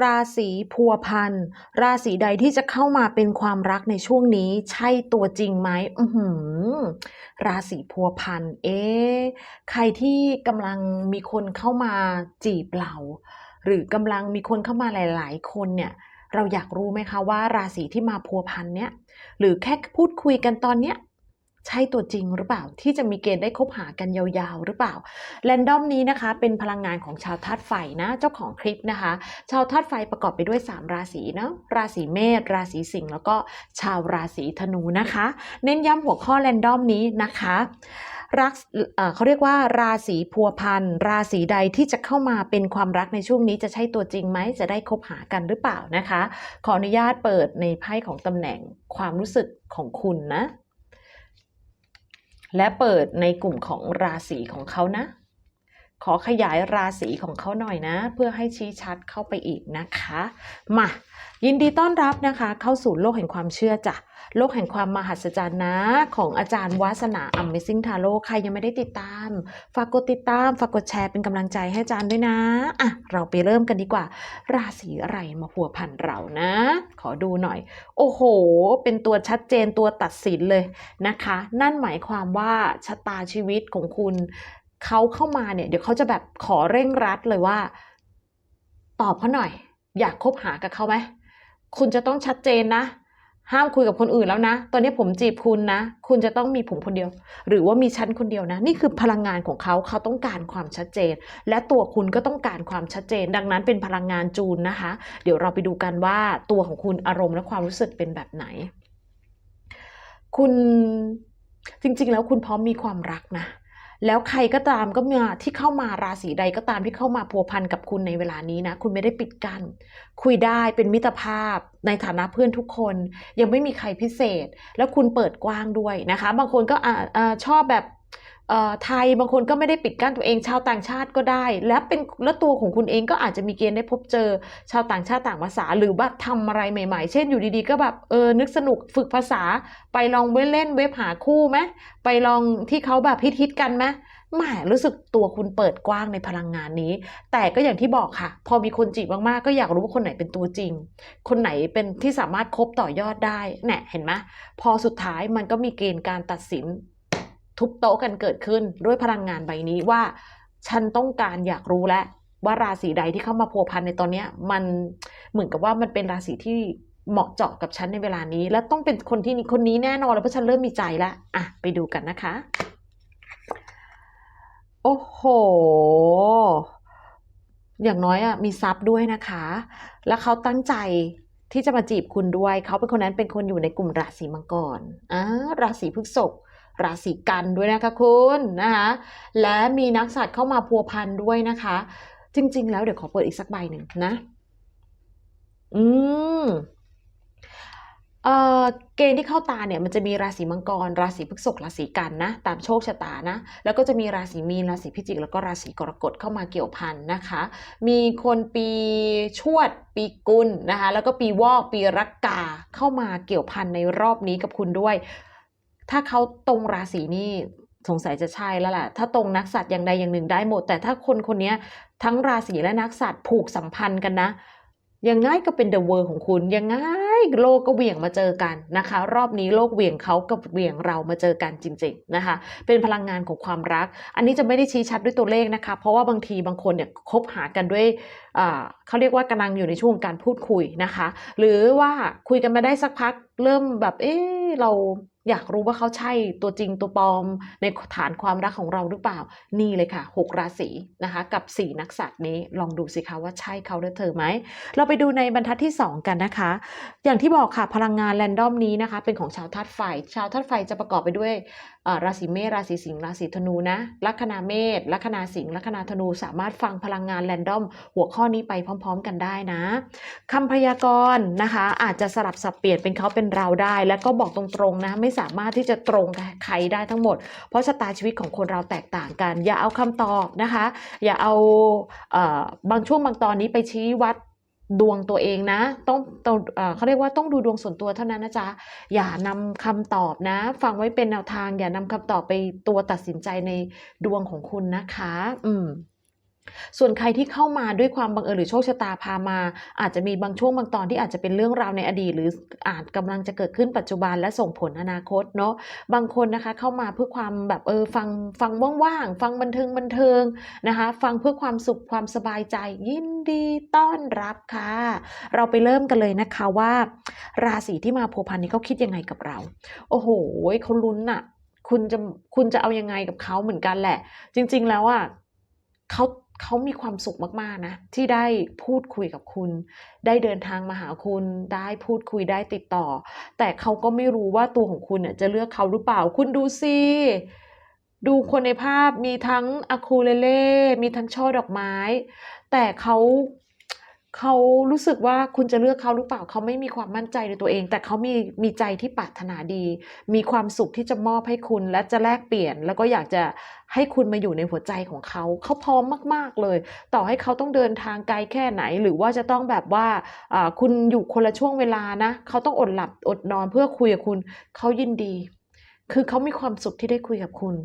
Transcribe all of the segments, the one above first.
ราศีพัวพันราศีใดที่จะเข้ามาเป็นความรักในช่วงนี้ ใช่ตัวจริงไหมอือหือราศีพัวพันเอ๊ะใครที่กำลังมีคนเข้ามาจีบเรา หรือกำลังมีคนเข้ามาหลาย ๆ คนเนี่ยเราอยากรู้ไหมคะว่าราศีที่มาพัวพันเนี่ยหรือแค่พูดคุยกันตอนเนี้ย ใช่ตัวจริงหรือเปล่า ที่จะมีเกณฑ์ได้คบหากันยาวๆ หรือเปล่าแรนดอมนี้นะคะ เป็นพลังงานของชาวธาตุไฟนะ เจ้าของคลิปนะคะ ชาวธาตุไฟประกอบไปด้วย 3 ราศีเนาะราศีเมษราศีสิงห์แล้วก็ชาวราศีธนูนะคะ เน้นย้ำหัวข้อแรนดอมนี้นะคะรักเอ่อเขาเรียกว่าราศีพัวพันราศีใดที่จะเข้ามาเป็นความรักในช่วงนี้จะใช่ตัวจริงไหมจะได้คบหากันหรือเปล่านะคะ ขออนุญาตเปิดในไพ่ของตำแหน่งความรู้สึกของคุณนะ และเปิดในกลุ่มของราศีของเขานะ ขอขยายราศีของเขาหน่อยนะ เพื่อให้ชี้ชัดเข้าไปอีกนะคะมายินดีต้อนรับนะคะ เข้าสู่โลกแห่งความเชื่อจ้ะโลกแห่งความมหัศจรรย์นะ ของอาจารย์วาสนา Amazing Tarot ใครยังไม่ได้ติดตาม ฝากกดติดตาม ฝากกดแชร์เป็นกำลังใจให้อาจารย์ด้วยนะอะเราไปเริ่มกันดีกว่า ราศีอะไรมาผัวพันเรานะ ขอดูหน่อย โอ้โห เป็นตัวชัดเจนตัวตัดสินเลยนะคะ นั่นหมายความว่าชะตาชีวิตของคุณ เขาเข้ามาเนี่ยเดี๋ยวเขาจะแบบขอเร่งรัดเลยว่า ตอบเขาหน่อย อยากคบหากับเขาไหมคุณจะต้องชัดเจนนะ ห้ามคุยกับคนอื่นแล้วนะ ตอนนี้ผมจีบคุณนะ คุณจะต้องมีผมคนเดียว หรือว่ามีฉันคนเดียวนะ นี่คือพลังงานของเขาเขาต้องการความชัดเจน และตัวคุณก็ต้องการความชัดเจน ดังนั้นเป็นพลังงานจูนนะคะ เดี๋ยวเราไปดูกันว่าตัวของคุณอารมณ์และความรู้สึกเป็นแบบไหน คุณจริง ๆ แล้วคุณพร้อมมีความรักนะ แล้วใครก็ตามก็มาที่เข้ามาราศีใดก็ตามที่เข้ามาพัวพันกับคุณในเวลานี้นะ คุณไม่ได้ปิดกัน้นคุยได้เป็นมิตรภาพในฐานะเพื่อนทุกคน ยังไม่มีใครพิเศษ แล้วคุณเปิดกว้างด้วยนะคะ บางคนก็ออชอบแบบ ไทยบางคนก็ไม่ได้ปิดกั้นตัวเองชาวต่างชาติก็ได้ และเป็นและตัวของคุณเองก็อาจจะมีเกณฑ์ได้พบเจอชาวต่างชาติต่างภาษา หรือว่าทำอะไรใหม่ ๆ เช่นอยู่ดีๆ ก็แบบเออนึกสนุกฝึกภาษา ไปลองเล่นเว็บหาคู่ไหมไปลองที่เขาแบบฮิตๆกันไหมแหมรู้สึกตัวคุณเปิดกว้างในพลังงานนี้ แต่ก็อย่างที่บอกค่ะ พอมีคนจีบมากๆ ก็อยากรู้ว่าคนไหนเป็นตัวจริง คนไหนเป็นที่สามารถคบต่อยอดได้เนี่ยเห็นไหมพอสุดท้ายมันก็มีเกณฑ์การตัดสิน ทุบโต๊ะกันเกิดขึ้นด้วยพลังงานใบนี้ว่า ฉันต้องการอยากรู้แล้วว่าราศีใดที่เข้ามาพัวพันในตอนเนี้ยมันเหมือนกับว่ามันเป็นราศีที่เหมาะเจาะกับฉันในเวลานี้ และต้องเป็นคนที่คนนี้แน่นอนแล้วเพราะฉันเริ่มมีใจแล้วอะไปดูกันนะคะ โอ้โห อย่างน้อยอะมีทรัพย์ด้วยนะคะ แล้วเขาตั้งใจที่จะมาจีบคุณด้วย เขาเป็นคนนั้นเป็นคนอยู่ในกลุ่มราศีมังกรอ่าราศีพฤษภ ราศีกันด้วยนะคะคุณนะคะและมีนักสัตว์เข้ามาพัวพันด้วยนะคะ จริง ๆ แล้วเดี๋ยวขอเปิดอีกสักใบหนึ่งนะ อืมเออเกณฑ์ที่เข้าตาเนี่ยมันจะมีราศีมังกร ราศีพฤษภราศีกันนะตามโชคชะตานะ แล้วก็จะมีราศีมีนราศีพิจิก แล้วก็ราศีกรกฎเข้ามาเกี่ยวพันนะคะ มีคนปีชวด ปีกุลนะคะแล้วก็ปีวอกปีรักกาเข้ามาเกี่ยวพันในรอบนี้กับคุณด้วย ถ้าเขาตรงราศีนี่สงสัยจะใช่แล้วแหละถ้าตรงนักสัตว์อย่างใดอย่างหนึ่งได้หมด แต่ถ้าคนคนนี้ทั้งราศีและนักสัตว์ผูกสัมพันธ์กันนะยังไงก็เป็นเดอะเวอร์ของคุณยังไงโลกก็เหวี่ยงมาเจอกันนะคะ รอบนี้โลกเหวี่ยงเขากับเหวี่ยงเรามาเจอกันจริง ๆนะคะ เป็นพลังงานของความรัก อันนี้จะไม่ได้ชี้ชัดด้วยตัวเลขนะคะ เพราะว่าบางทีบางคนเนี่ยคบหากันด้วยเขาเรียกว่ากำลังอยู่ในช่วงการพูดคุยนะคะ หรือว่าคุยกันมาได้สักพักเริ่มแบบเอ๊ะเรา อยากรู้ว่าเขาใช่ตัวจริงตัวปลอม ในฐานความรักของเราหรือเปล่า นี่เลยค่ะ 6 ราศีนะคะ กับ 4 นักสัตว์นี้ลองดูสิคะว่าใช่เขาหรือเธอไหม เราไปดูในบรรทัดที่ 2 กันนะคะ อย่างที่บอกค่ะพลังงานแรนดอมนี้นะคะ เป็นของชาวธาตุไฟ ชาวธาตุไฟจะประกอบไปด้วยราศีเมษราศีสิงห์ราศีธนูนะลัคนาเมษลัคนาสิงห์ลัคนาธนูสามารถฟังพลังงานแรนดอม หัวข้อนี้ไปพร้อม ๆ กันได้นะคำพยากรณ์นะคะ อาจจะสลับสับเปลี่ยนเป็นเขาเป็นเราได้ แล้วก็บอกตรงๆนะไม่สามารถที่จะตรงใครได้ทั้งหมด เพราะชะตาชีวิตของคนเราแตกต่างกัน อย่าเอาคำตอบนะคะ อย่าเอาเอ่อบางช่วงบางตอนนี้ไปชี้วัด ดวงตัวเองนะ ต้องตอเอ่อเขาเรียกว่าต้องดูดวงส่วนตัวเท่านั้นนะจ๊ะ อย่านำคำตอบนะ ฟังไว้เป็นแนวทาง อย่านำคำตอบไปตัวตัดสินใจในดวงของคุณนะคะ อืม ส่วนใครที่เข้ามาด้วยความบังเอิญหรือโชคชะตาพามา อาจจะมีบางช่วงบางตอนที่อาจจะเป็นเรื่องราวในอดีต หรืออาจกำลังจะเกิดขึ้นปัจจุบันและส่งผลอนาคตเนาะบางคนนะคะเข้ามาเพื่อความแบบเออฟังฟังว่างๆฟังบันเทิงบันเทิงนะคะฟังเพื่อความสุขความสบายใจยินดีต้อนรับค่ะ เราไปเริ่มกันเลยนะคะว่า ราศีที่มาโพพันนี้เขาคิดยังไงกับเรา โอ้โหเขาลุ้นน่ะคุณจะคุณจะเอายังไงกับเขาเหมือนกันแหละ จริง ๆ แล้วอะเขา เขามีความสุขมากๆนะที่ได้พูดคุยกับคุณ ได้เดินทางมาหาคุณ ได้พูดคุยได้ติดต่อ แต่เขาก็ไม่รู้ว่าตัวของคุณจะเลือกเขาหรือเปล่า คุณดูสิดูคนในภาพมีทั้งอะคูเลเล่ มีทั้งช่อดอกไม้ แต่เขา เขารู้สึกว่าคุณจะเลือกเขาหรือเปล่าเขาไม่มีความมั่นใจในตัวเอง แต่เขามีมีใจที่ปรารถนาดี มีความสุขที่จะมอบให้คุณและจะแลกเปลี่ยน แล้วก็อยากจะให้คุณมาอยู่ในหัวใจของเขา เขาพร้อมมาก ๆเลย ต่อให้เขาต้องเดินทางไกลแค่ไหน หรือว่าจะต้องแบบว่าอ่าคุณอยู่คนละช่วงเวลานะเขาต้องอดหลับอดนอนเพื่อคุยกับคุณ เขายินดี คือเขามีความสุขที่ได้คุยกับคุณ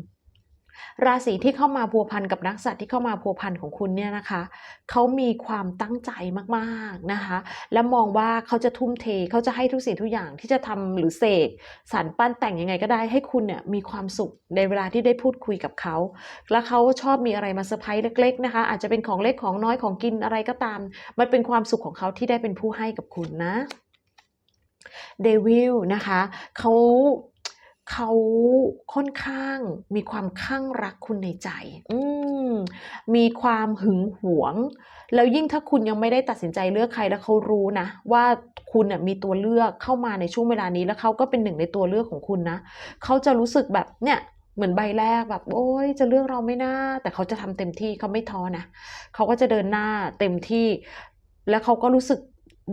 ราศีที่เข้ามาพัวพันกับนักสัตว์ที่เข้ามาพัวพันของคุณเนี่ยนะคะเขามีความตั้งใจมากๆนะคะ และมองว่าเขาจะทุ่มเทเขาจะให้ทุกสิ่งทุกอย่างที่จะทำหรือเสกสรรปั้นแต่งยังไงก็ได้ให้คุณเนี่ยมีความสุขในเวลาที่ได้พูดคุยกับเขา และเขาชอบมีอะไรมาเซอร์ไพรส์เล็ก ๆ นะคะ อาจจะเป็นของเล็กของน้อยของกินอะไรก็ตาม มันเป็นความสุขของเขาที่ได้เป็นผู้ให้กับคุณนะเดวิลนะคะเขา เขาค่อนข้างมีความข้างรักคุณในใจ อืมมีความหึงหวง แล้วยิ่งถ้าคุณยังไม่ได้ตัดสินใจเลือกใครแล้วเขารู้นะ ว่าคุณน่ะมีตัวเลือกเข้ามาในช่วงเวลานี้ แล้วเขาก็เป็นหนึ่งในตัวเลือกของคุณนะเขาจะรู้สึกแบบเนี่ยเหมือนใบแรกแบบ โอ้ยจะเลือกเราไม่น่า แต่เขาจะทำเต็มที่เขาไม่ท้อนะเขาก็จะเดินหน้าเต็มที่ แล้วเขาก็รู้สึก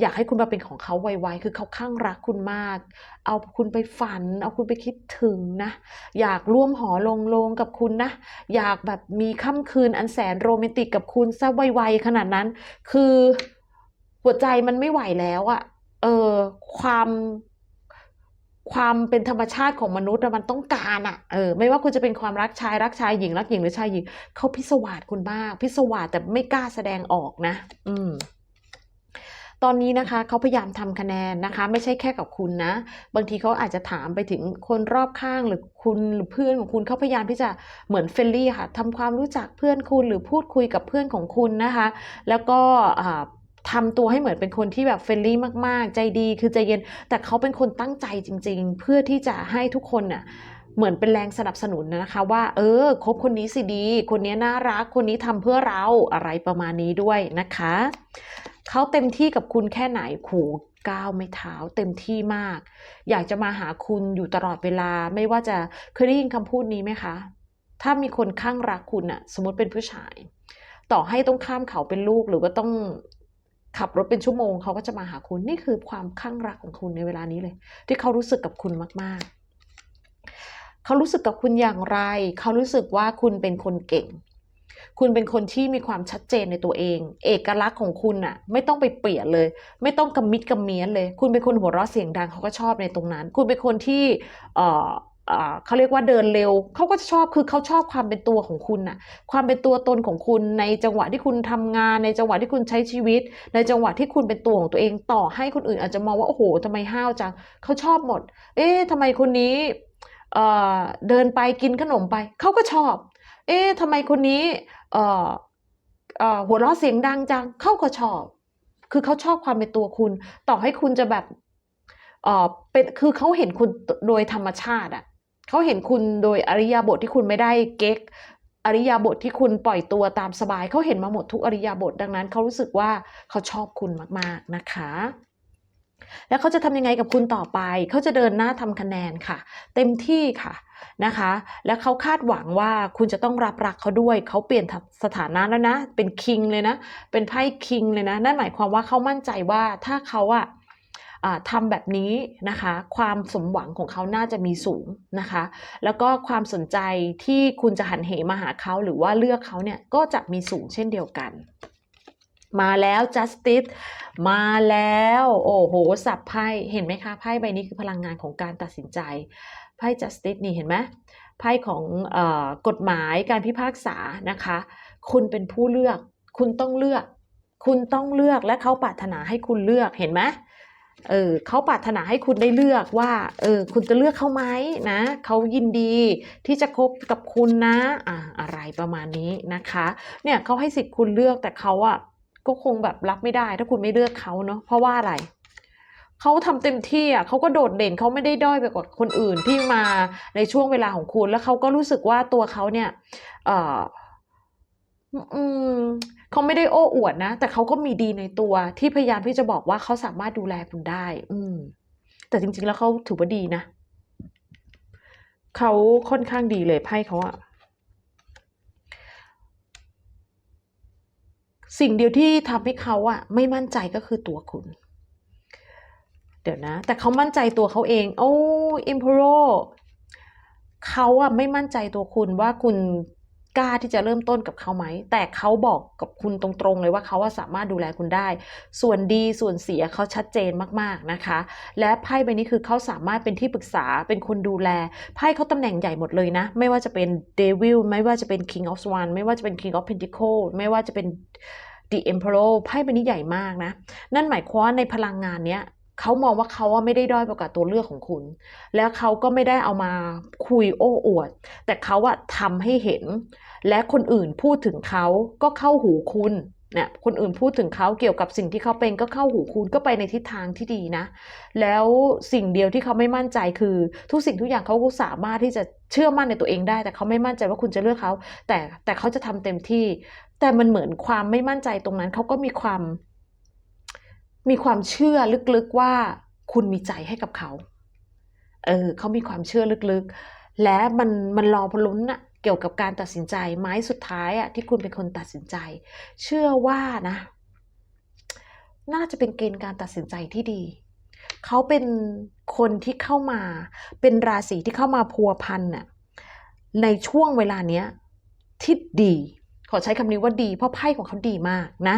อยากให้คุณมาเป็นของเขาไวๆ คือเขาข้างรักคุณมาก เอาคุณไปฝัน เอาคุณไปคิดถึงนะ อยากร่วมหอลงลงกับคุณนะ อยากแบบมีค่ำคืนอันแสนโรแมนติกกับคุณซะไวๆขนาดนั้น คือหัวใจมันไม่ไหวแล้วอะเออความความเป็นธรรมชาติของมนุษย์มันต้องการอะเออ ไม่ว่าคุณจะเป็นความรักชายรักชายหญิงรักหญิงหรือชายหญิงเขาพิศวาสคุณมาก พิศวาสแต่ไม่กล้าแสดงออกนะ อืม ตอนนี้นะคะเขาพยายามทำคะแนนนะคะ ไม่ใช่แค่กับคุณนะ บางทีเขาอาจจะถามไปถึงคนรอบข้างหรือคุณหรือเพื่อนของคุณเขาพยายามที่จะเหมือนเฟรนลี่ค่ะทำความรู้จักเพื่อนคุณหรือพูดคุยกับเพื่อนของคุณนะคะ แล้วก็ทำตัวให้เหมือนเป็นคนที่แบบเฟรนลี่มากๆ ใจดีคือใจเย็น แต่เขาเป็นคนตั้งใจจริง ๆ เพื่อที่จะให้ทุกคนน่ะเหมือนเป็นแรงสนับสนุนนะคะ ว่า เออคบคนนี้สิดี คนนี้น่ารักคนนี้ทำเพื่อเราอะไรประมาณนี้ด้วยนะคะ เขาเต็มที่กับคุณแค่ไหนขู่ก้าวไม่เท้าเต็มที่มาก อยากจะมาหาคุณอยู่ตลอดเวลา ไม่ว่าจะเคยได้ยินคำพูดนี้ไหมคะ ถ้ามีคนข้างรักคุณอะสมมติเป็นผู้ชาย ต่อให้ต้องข้ามเขาเป็นลูกหรือว่าต้องขับรถเป็นชั่วโมงเขาก็จะมาหาคุณนี่คือความข้างรักของคุณในเวลานี้เลย ที่เขารู้สึกกับคุณมาก ๆ เขารู้สึกกับคุณอย่างไร เขารู้สึกว่าคุณเป็นคนเก่ง คุณเป็นคนที่มีความชัดเจนในตัวเอง เอกลักษณ์ของคุณน่ะไม่ต้องไปเปลี่ยนเลย ไม่ต้องกำมิดกำเมียนเลย คุณเป็นคนหัวเราะเสียงดังเขาก็ชอบในตรงนั้น คุณเป็นคนที่เอ่อเขาเรียกว่าเดินเร็ว เขาก็จะชอบคือเขาชอบความเป็นตัวของคุณน่ะ ความเป็นตัวตนของคุณในจังหวะที่คุณทำงาน ในจังหวะที่คุณใช้ชีวิต ในจังหวะที่คุณเป็นตัวของตัวเองต่อให้คนอื่นอาจจะมองว่าโอ้โหทำไมห้าวจังเขาชอบหมด เอ๊ะทำไมคนนี้เดินไปกินขนมไป เขาก็ชอบ เอ๊ะทำไมคนนี้ เอ่อเอ่อหัวเราะเสียงดังจังเขาก็ชอบ คือเขาชอบความเป็นตัวคุณ ต่อให้คุณจะแบบเอ่อเป็นคือเขาเห็นคุณโดยธรรมชาติอะเขาเห็นคุณโดยอริยาบทที่คุณไม่ได้เก๊กอริยาบทที่คุณปล่อยตัวตามสบายเขาเห็นมาหมดทุกอริยาบทดังนั้นเขารู้สึกว่าเขาชอบคุณมากๆนะคะ แล้วเขาจะทำยังไงกับคุณต่อไป เขาจะเดินหน้าทำคะแนนค่ะ เต็มที่ค่ะ นะคะ แล้วเขาคาดหวังว่าคุณจะต้องรับรักเขาด้วย เขาเปลี่ยนสถานะแล้วนะ เป็นคิงเลยนะ เป็นไพ่คิงเลยนะ นั่นหมายความว่าเขามั่นใจว่าถ้าเขาอะอ่าทำแบบนี้นะคะ ความสมหวังของเขาน่าจะมีสูงนะคะ แล้วก็ความสนใจที่คุณจะหันเหมาหาเขาหรือว่าเลือกเขาเนี่ยก็จะมีสูงเช่นเดียวกัน มาแล้ว justice มาแล้ว โอ้โห สับไพ่ เห็นไหมคะ ไพ่ใบนี้คือพลังงานของการตัดสินใจ ไพ่ justice นี่เห็นไหมไพ่ของออกฎหมายการพิพากษานะคะ คุณเป็นผู้เลือก คุณต้องเลือก คุณต้องเลือกและเขาปรารถนาให้คุณเลือกเห็นไหมเออเขาปรารถนาให้คุณได้เลือกว่าเออคุณจะเลือกเขาไหมนะเขายินดีที่จะคบกับคุณนะอ่าอะไรประมาณนี้นะคะเนี่ยเขาให้สิทธิ์คุณเลือกแต่เขาอะก็คงแบบรับไม่ได้ ถ้าคุณไม่เลือกเขาเนาะเพราะว่าอะไร เขาทำเต็มที่อะเขาก็โดดเด่นเขาไม่ได้ด้อยไปกว่าคนอื่นที่มาในช่วงเวลาของคุณ แล้วเขาก็รู้สึกว่าตัวเขาเนี่ย เออเขาไม่ได้โอ้อวดนะ แต่เขาก็มีดีในตัวที่พยายามที่จะบอกว่าเขาสามารถดูแลคุณได้ อืม แต่จริง ๆ แล้วเขาถือว่าดีนะเขาค่อนข้างดีเลยไพ่เขาอะสิ่งเดียวที่ทำให้เขาอะไม่มั่นใจก็คือตัวคุณ เดี๋ยวนะ แต่เขามั่นใจตัวเขาเอง โอ้อิมพโรเขาอะไม่มั่นใจตัวคุณว่าคุณกล้าที่จะเริ่มต้นกับเขาไหม แต่เขาบอกกับคุณตรงๆเลยว่าเขาว่าสามารถดูแลคุณได้ ส่วนดีส่วนเสียเขาชัดเจนมากๆนะคะ และไพ่ใบนี้คือเขาสามารถเป็นที่ปรึกษาเป็นคนดูแล ไพ่เขาตำแหน่งใหญ่หมดเลยนะ ไม่ว่าจะเป็นเดวิลไม่ว่าจะเป็น King of Swan ไม่ว่าจะเป็น King of Pentacle ไม่ว่าจะเป็น The Emperor ไพ่ใบนี้ใหญ่มากนะ นั่นหมายความว่าในพลังงานเนี้ย เขามองว่าเขาไม่ได้ด้อยไปกว่าตัวเลือกของคุณ แล้วเขาก็ไม่ได้เอามาคุยโอ้อวด แต่เขาอะทำให้เห็น และคนอื่นพูดถึงเขาก็เข้าหูคุณเนี่ยคนอื่นพูดถึงเขาเกี่ยวกับสิ่งที่เขาเป็นก็เข้าหูคุณก็ไปในทิศทางที่ดีนะ แล้วสิ่งเดียวที่เขาไม่มั่นใจคือ ทุกสิ่งทุกอย่างเขาก็สามารถที่จะเชื่อมั่นในตัวเองได้ แต่เขาไม่มั่นใจว่าคุณจะเลือกเขา แต่แต่เขาจะทำเต็มที่ แต่มันเหมือนความไม่มั่นใจตรงนั้นเขาก็มีความ มีความเชื่อลึกๆว่าคุณมีใจให้กับเขา เออเขามีความเชื่อลึกๆ และมันมันรอพลุ้นอะเกี่ยวกับการตัดสินใจไม้สุดท้ายอะที่คุณเป็นคนตัดสินใจ เชื่อว่านะ น่าจะเป็นเกณฑ์การตัดสินใจที่ดี เขาเป็นคนที่เข้ามา เป็นราศีที่เข้ามาพัวพันน่ะในช่วงเวลาเนี้ยที่ดี ขอใช้คำนี้ว่าดี เพราะไพ่ของเขาดีมากนะ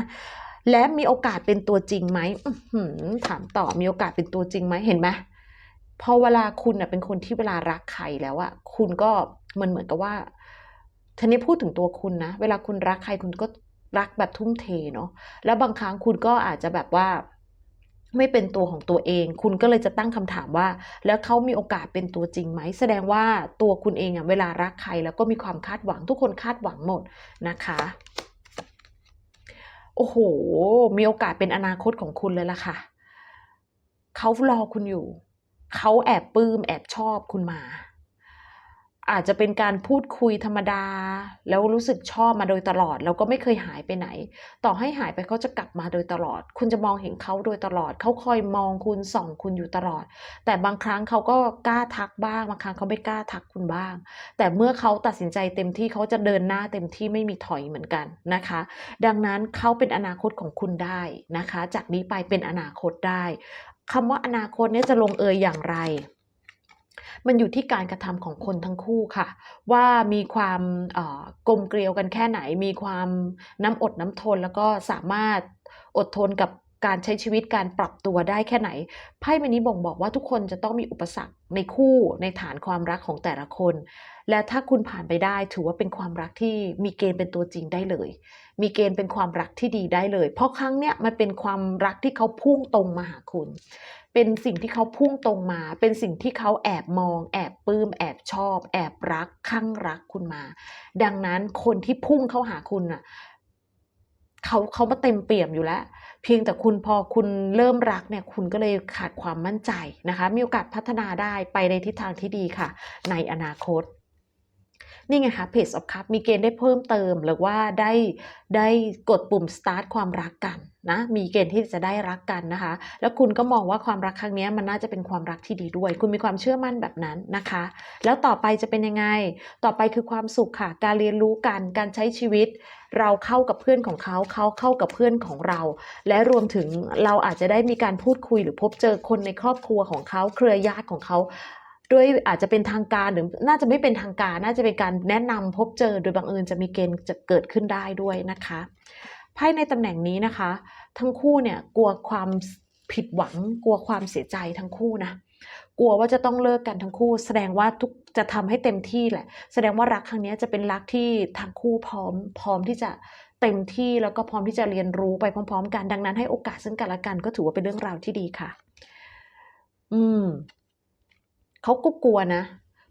และมีโอกาสเป็นตัวจริงไหมถามต่อมีโอกาสเป็นตัวจริงไหมเห็นไหมพอเวลาคุณเป็นคนที่เวลารักใครแล้วอะคุณก็มันเหมือนกับว่าทีนี้พูดถึงตัวคุณนะ เวลาคุณรักใครคุณก็รักแบบทุ่มเทเนาะแล้วบางครั้งคุณก็อาจจะแบบว่าไม่เป็นตัวของตัวเอง คุณก็เลยจะตั้งคำถามว่า แล้วเขามีโอกาสเป็นตัวจริงไหม แสดงว่าตัวคุณเองอะเวลารักใครแล้วก็มีความคาดหวังทุกคนคาดหวังหมดนะคะ โอ้โห มีโอกาสเป็นอนาคตของคุณเลยล่ะค่ะ เขารอคุณอยู่ เขาแอบปลื้มแอบชอบคุณมา อาจจะเป็นการพูดคุยธรรมดา แล้วรู้สึกชอบมาโดยตลอด แล้วก็ไม่เคยหายไปไหน ต่อให้หายไปเขาจะกลับมาโดยตลอด คุณจะมองเห็นเขาโดยตลอด เขาคอยมองคุณส่องคุณอยู่ตลอด แต่บางครั้งเขาก็กล้าทักบ้างบางครั้งเขาไม่กล้าทักคุณบ้าง แต่เมื่อเขาตัดสินใจเต็มที่เขาจะเดินหน้าเต็มที่ไม่มีถอยเหมือนกันนะคะ ดังนั้นเขาเป็นอนาคตของคุณได้นะคะ จากนี้ไปเป็นอนาคตได้คำว่าอนาคตเนี้จะลงเอยอย่างไร มันอยู่ที่การกระทำของคนทั้งคู่ค่ะ ว่ามีความเอ่อกลมเกลียวกันแค่ไหน มีความน้ำอดน้ำทน แล้วก็สามารถอดทนกับการใช้ชีวิตการปรับตัวได้แค่ไหนไพ่ใบนี้บ่งบอกว่าทุกคนจะต้องมีอุปสรรคในคู่ในฐานความรักของแต่ละคน และถ้าคุณผ่านไปได้ถือว่าเป็นความรักที่มีเกณฑ์เป็นตัวจริงได้เลย มีเกณฑ์เป็นความรักที่ดีได้เลย เพราะครั้งเนี้ยมันเป็นความรักที่เขาพุ่งตรงมาหาคุณ เป็นสิ่งที่เขาพุ่งตรงมา เป็นสิ่งที่เขาแอบมอง แอบปลื้ม แอบชอบ แอบรักข้างรักคุณมา ดังนั้นคนที่พุ่งเข้าหาคุณน่ะเขาเขามาเต็มเปี่ยมอยู่แล้ว เพียงแต่คุณพอคุณเริ่มรักเนี่ยคุณก็เลยขาดความมั่นใจนะคะ มีโอกาสพัฒนาได้ไปในทิศทางที่ดีค่ะ ในอนาคต นี่ไงคะ Page of Cup มีเกณฑ์ได้เพิ่มเติมหรือว่าได้ได้กดปุ่ม start ความรักกันนะมีเกณฑ์ที่จะได้รักกันนะคะ แล้วคุณก็มองว่าความรักครั้งนี้มันน่าจะเป็นความรักที่ดีด้วย คุณมีความเชื่อมั่นแบบนั้นนะคะ แล้วต่อไปจะเป็นยังไง ต่อไปคือความสุขค่ะ การเรียนรู้กันการใช้ชีวิต เราเข้ากับเพื่อนของเขาเขาเข้ากับเพื่อนของเรา และรวมถึงเราอาจจะได้มีการพูดคุยหรือพบเจอคนในครอบครัวของเขาเครือญาติของเขา ด้วยอาจจะเป็นทางการหรือน่าจะไม่เป็นทางการ น่าจะเป็นการแนะนำพบเจอโดยบังเอิญจะมีเกณฑ์จะเกิดขึ้นได้ด้วยนะคะไพ่ในตำแหน่งนี้นะคะ ทั้งคู่เนี่ยกลัวความผิดหวัง กลัวความเสียใจทั้งคู่นะกลัวว่าจะต้องเลิกกันทั้งคู่ แสดงว่าทุกจะทำให้เต็มที่แหละ แสดงว่ารักครั้งนี้จะเป็นรักที่ทั้งคู่พร้อม พร้อมที่จะเต็มที่แล้วก็พร้อมที่จะเรียนรู้ไปพร้อม ๆ กันดังนั้นให้โอกาสซึ่งกันและกันก็ถือว่าเป็นเรื่องราวที่ดีค่ะ อืม เขาก็กลัวนะ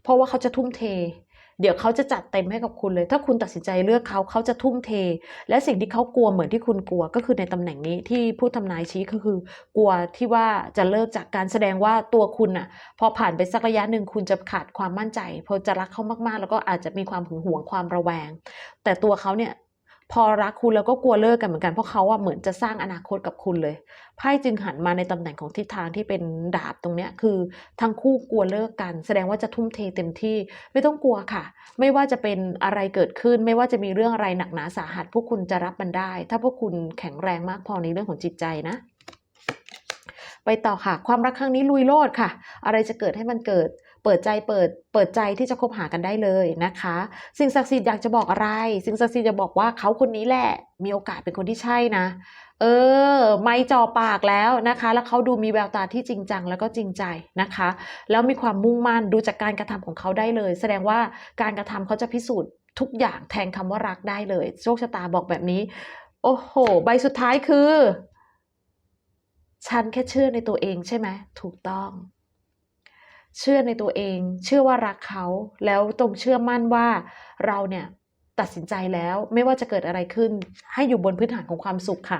เพราะว่าเขาจะทุ่มเท เดี๋ยวเขาจะจัดเต็มให้กับคุณเลย ถ้าคุณตัดสินใจเลือกเขาเขาจะทุ่มเท และสิ่งที่เขากลัวเหมือนที่คุณกลัวก็คือในตำแหน่งนี้ที่ผู้ทำนายชี้ก็คือ กลัวที่ว่าจะเลิกจากการแสดงว่าตัวคุณน่ะพอผ่านไปสักระยะหนึ่งคุณจะขาดความมั่นใจพอจะรักเขามากๆ แล้วก็อาจจะมีความหึงหวงความระแวง แต่ตัวเขาเนี่ย พอรักคุณแล้วก็กลัวเลิกกันเหมือนกันเพราะเขาอะเหมือนจะสร้างอนาคตกับคุณเลยไพ่จึงหันมาในตำแหน่งของทิศทางที่เป็นดาบตรงเนี้ยคือ ทั้งคู่กลัวเลิกกัน แสดงว่าจะทุ่มเทเต็มที่ ไม่ต้องกลัวค่ะ ไม่ว่าจะเป็นอะไรเกิดขึ้น ไม่ว่าจะมีเรื่องอะไรหนักหนาสาหัส พวกคุณจะรับมันได้ ถ้าพวกคุณแข็งแรงมากพอในเรื่องของจิตใจนะไปต่อค่ะ ความรักครั้งนี้ลุยโลดค่ะ อะไรจะเกิดให้มันเกิด เปิดใจเปิดเปิดใจที่จะคบหากันได้เลยนะคะ สิ่งศักดิ์สิทธิ์อยากจะบอกอะไร สิ่งศักดิ์สิทธิ์จะบอกว่าเขาคนนี้แหละ มีโอกาสเป็นคนที่ใช่นะ เออ ไม่จ่อปากแล้วนะคะ แล้วเขาดูมีแววตาที่จริงจังแล้วก็จริงใจนะคะ แล้วมีความมุ่งมั่นดูจากการกระทำของเขาได้เลย แสดงว่าการกระทำเขาจะพิสูจน์ทุกอย่างแทนคำว่ารักได้เลย โชคชะตาบอกแบบนี้ โอ้โห ใบสุดท้ายคือ ฉันแค่เชื่อในตัวเองใช่ไหม ถูกต้อง เชื่อในตัวเอง เชื่อว่ารักเขาแล้วตรงเชื่อมั่นว่าเราเนี่ยตัดสินใจแล้วไม่ว่าจะเกิดอะไรขึ้น ให้อยู่บนพื้นฐานของความสุขค่ะ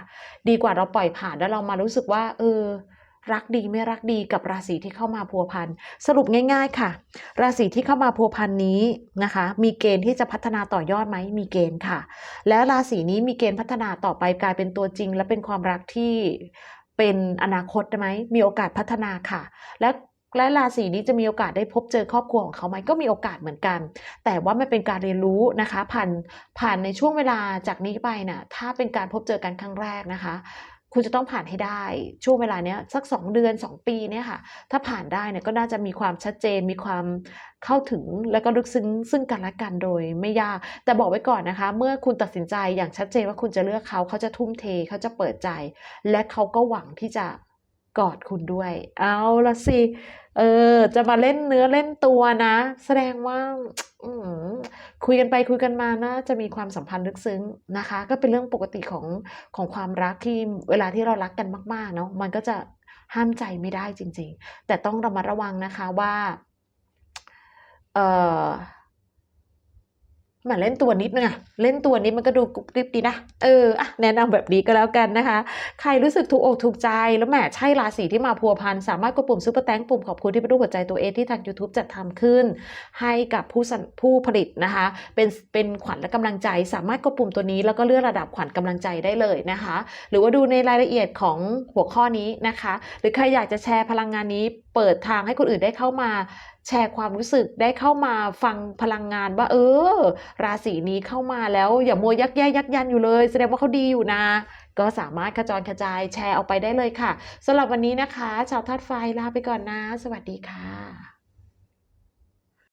ดีกว่าเราปล่อยผ่านแล้วเรามารู้สึกว่า เออ รักดีไม่รักดีกับราศีที่เข้ามาพัวพันสรุปง่าย ๆค่ะ ราศีที่เข้ามาพัวพันนี้นะคะ มีเกณฑ์ที่จะพัฒนาต่อยอดไหมมีเกณฑ์ค่ะ และราศีนี้มีเกณฑ์พัฒนาต่อไปกลายเป็นตัวจริง และเป็นความรักที่เป็นอนาคตได้ไหมมีโอกาสพัฒนาค่ะ และ และราศีนี้จะมีโอกาสได้พบเจอครอบครัวของเขาไหมก็มีโอกาสเหมือนกัน แต่ว่ามันเป็นการเรียนรู้นะคะผ่านผ่านในช่วงเวลาจากนี้ไปน่ะถ้าเป็นการพบเจอกันครั้งแรกนะคะ คุณจะต้องผ่านให้ได้ช่วงเวลาเนี้ยสัก 2 เดือน 2 ปีเนี่ยค่ะ ถ้าผ่านได้เนี่ยก็น่าจะมีความชัดเจนมีความเข้าถึงแล้วก็ลึกซึ้งซึ่งกันและกันโดยไม่ยาก แต่บอกไว้ก่อนนะคะ เมื่อคุณตัดสินใจอย่างชัดเจนว่าคุณจะเลือกเขาเขาจะทุ่มเทเขาจะเปิดใจ และเขาก็หวังที่จะ กอดคุณด้วย เอาละสิ เออ จะมาเล่นเนื้อเล่นตัวนะ แสดงว่าคุยกันไปคุยกันมาน่าจะมีความสัมพันธ์ลึกซึ้งนะคะ ก็เป็นเรื่องปกติของของความรักที่เวลาที่เรารักกันมาก ๆ เนาะมันก็จะห้ามใจไม่ได้จริง ๆ แต่ต้องระมัดระวังนะคะว่า เออ มาเล่นตัวนิดนึงอะเล่นตัวนิดมันก็ดูกรุบกริบดีนะ เอออะแนะนำแบบนี้ก็แล้วกันนะคะ ใครรู้สึกถูกอกถูกใจแล้วแหมใช่ราศีที่มาพัวพัน สามารถกดปุ่มซุปเปอร์แตงปุ่มขอบคุณที่เป็นรูปหัวใจตัวเองที่ทาง YouTube จัดทำขึ้น ให้กับผู้สันผู้ผลิตนะคะ เป็นเป็นขวัญและกำลังใจ สามารถกดปุ่มตัวนี้แล้วก็เลื่อนระดับขวัญกำลังใจได้เลยนะคะ หรือว่าดูในรายละเอียดของหัวข้อนี้นะคะ หรือใครอยากจะแชร์พลังงานนี้ เปิดทางให้คนอื่นได้เข้ามาแชร์ความรู้สึกได้เข้ามาฟังพลังงานว่า เออ ราศีนี้เข้ามาแล้วอย่ามัวยักแย่ยักยันอยู่เลย แสดงว่าเขาดีอยู่นะก็สามารถกระจรกระจายแชร์ออกไปได้เลยค่ะสำหรับวันนี้นะคะ ชาวธาตุไฟลาไปก่อนนะ สวัสดีค่ะ